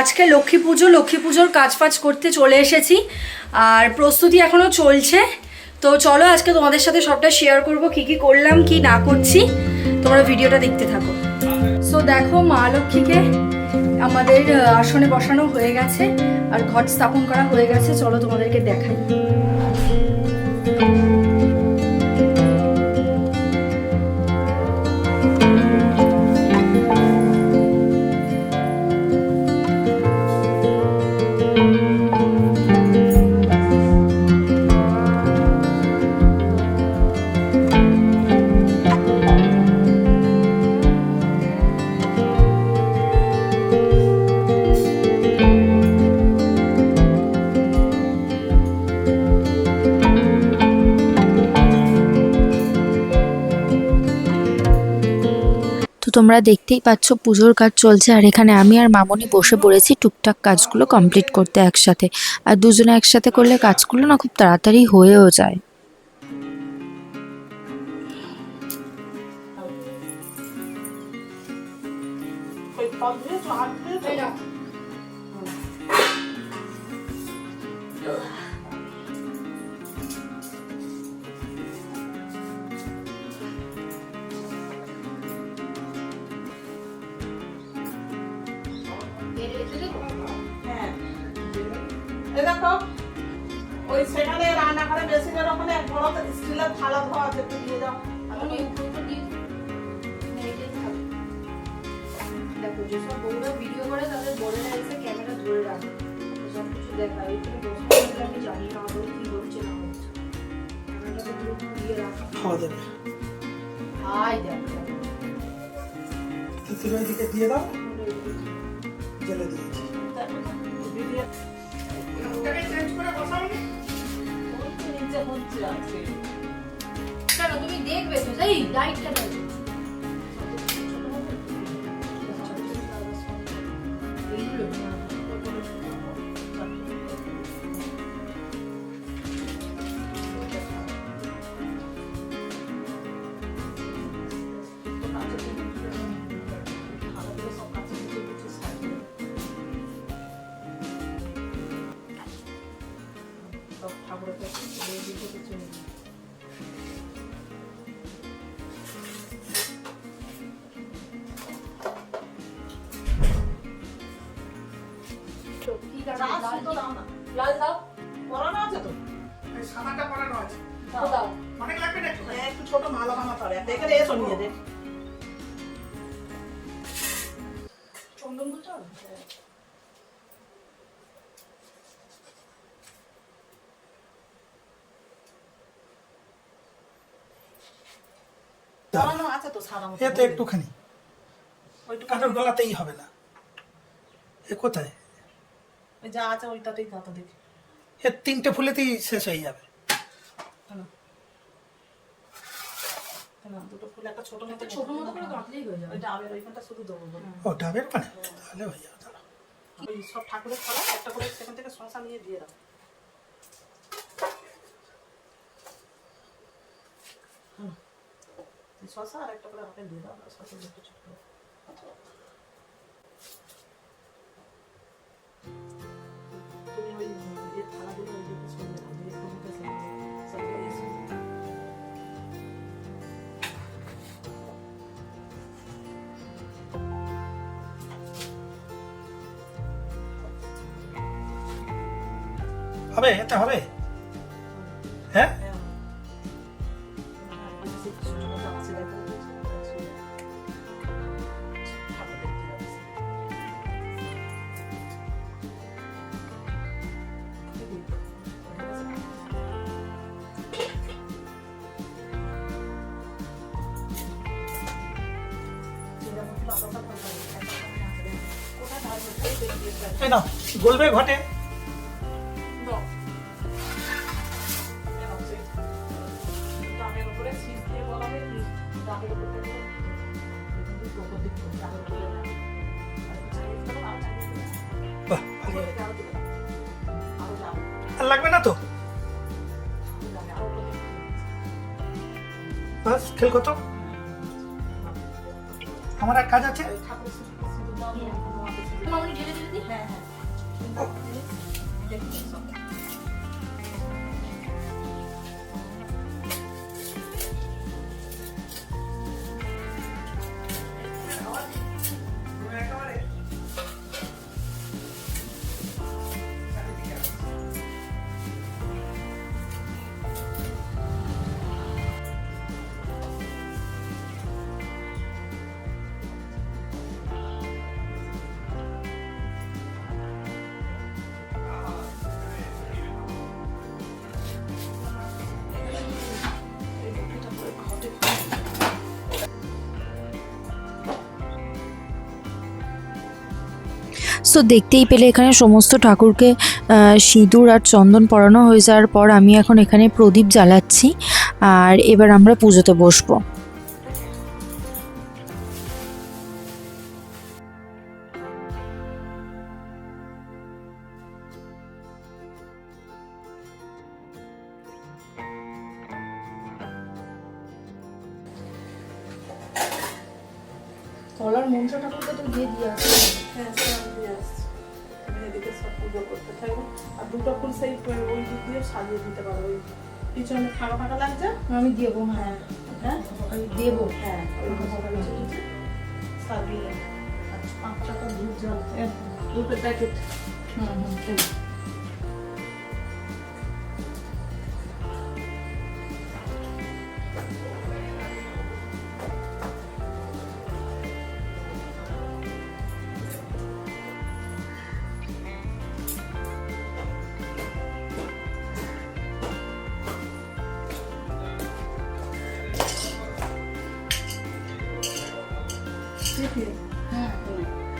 আজকে লক্ষ্মী পুজো, লক্ষ্মী পুজোর কাজ ফাজ করতে চলে এসেছি আর প্রস্তুতি এখনও চলছে। তো চলো আজকে তোমাদের সাথে সবটা শেয়ার করব, কি কি করলাম, কি না করছি। তোমরা ভিডিওটা দেখতে থাকো। সো দেখো, মা লক্ষ্মীকে আমাদের আসনে বসানো হয়ে গেছে আর ঘট স্থাপন করা হয়ে গেছে। চলো তোমাদেরকে দেখাই। তোমরা দেখতেই পাচ্ছ পুজোর কাজ চলছে, আর এখানে আমি আর মামনি বসে পড়েছি টুকটাক কাজগুলো কমপ্লিট করতে একসাথে আর দুজনে একসাথে করলে কাজগুলো না খুব তাড়াতাড়ি হয়েও যায় হ্যাঁ। এই দেখো, ওই সেখানে রান্নাঘরে বেসিনের ওখানে এক বড় স্টিলের থালা ধোয়া আছে একটু দিয়ে দাও। দেখো যেসব বউরা ভিডিও করে তাদের বোনেরা এসে ক্যামেরা ধরে রাখে। সব কিছু আমি জানি না আদৌ কি হচ্ছে না হচ্ছে ক্যামেরাটা পুরো দিয়ে রাখা। খাওয়া যাবে হাই দেখ তিতির দিকে দিয়ে দাও। জেলে দিয়েছি নিচে হচ্ছে আছে। কেন তুমি দেখবে তো এই লাইটটা দাও দাও না। লাল দাও। পরানো আছে তো? সাদাটা পরানো আছে। দাও। অনেক লাগবে না একটু হ্যাঁ, ছোট মালা বানাতে পরে এখানে এসো নিয়ে দে। পরানো আছে তো সাদা মতো এ তো একটুখানি। কাঠের গলাতেই হবে না। এ কোথায়? ওই যা আছে ওইটাতেই দাও দেখি। এ তিনটে ফুলেতেই শেষ হয়ে যাবে। দুটো ফুল একটা ছোট মতো ছোট মতো করে গাঁথলেই হয়ে যাবে। ওইটা আবের ওইখানটা শুধু দেবো। ও ডাবের মানে? তাহলে হয়ে যাবে ওই সব ঠাকুরের ফলা একটা করে সেখান থেকে শশা নিয়ে দিয়ে দাও হুম। এই শশা আর একটা করে আপেল দিয়ে দাও শশা ছোট একটু এসো। হবে এতে হবে এই নাও গলবে ঘটে। আর লাগবে না তো বাস খেল কত আমার এক কাজ আছে হ্যাঁ হ্যাঁ সো দেখতেই পেলে এখানে সমস্ত ঠাকুরকে আহ, সিঁদুর আর চন্দন পরানো হয়ে যাওয়ার পর আমি এখন এখানে প্রদীপ জ্বালাচ্ছি আর এবার আমরা পুজোতে বসবো। তলার মন্ত্র ঠাকুরকে তো দিয়ে দিয়ে আসবে হ্যাঁ দিয়ে আসছি তুমি এদিকে সব পুজো করতে থাকো আর দুটো ফুল সেই ওই দিক দিয়ে সাজিয়ে দিতে পারো। ওই পিছনে ফাঁকা ফাঁকা লাগছে? আমি দেবো হ্যাঁ। হ্যাঁ? আমি দেবো। হ্যাঁ নিচে সাজিয়ে। পাঁচ টাকা দুধ জল দুটো প্যাকেট। হুম হুম ঠিক। হ্যাঁ আজকে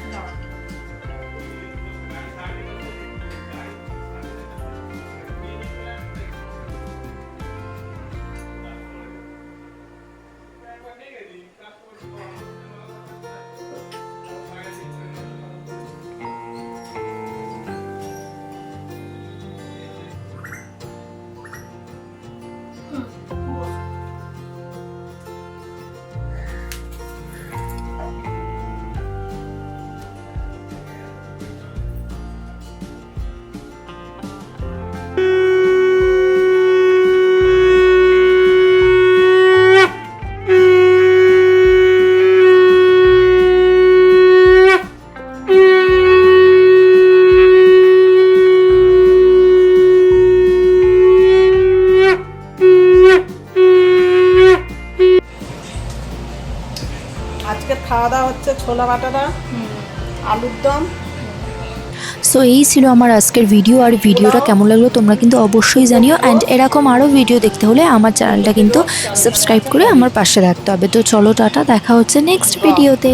হচ্ছে ছোলা বাটাটা, আলুর দম। সো এই ছিল আমার আজকের ভিডিও আর ভিডিওটা কেমন লাগল তোমরা কিন্তু অবশ্যই জানিও। অ্যান্ড এরকম আরও ভিডিও দেখতে হলে আমার চ্যানেলটা কিন্তু সাবস্ক্রাইব করে আমার পাশে রাখতে হবে। তো চলো, টাটা, দেখা হচ্ছে নেক্সট ভিডিওতে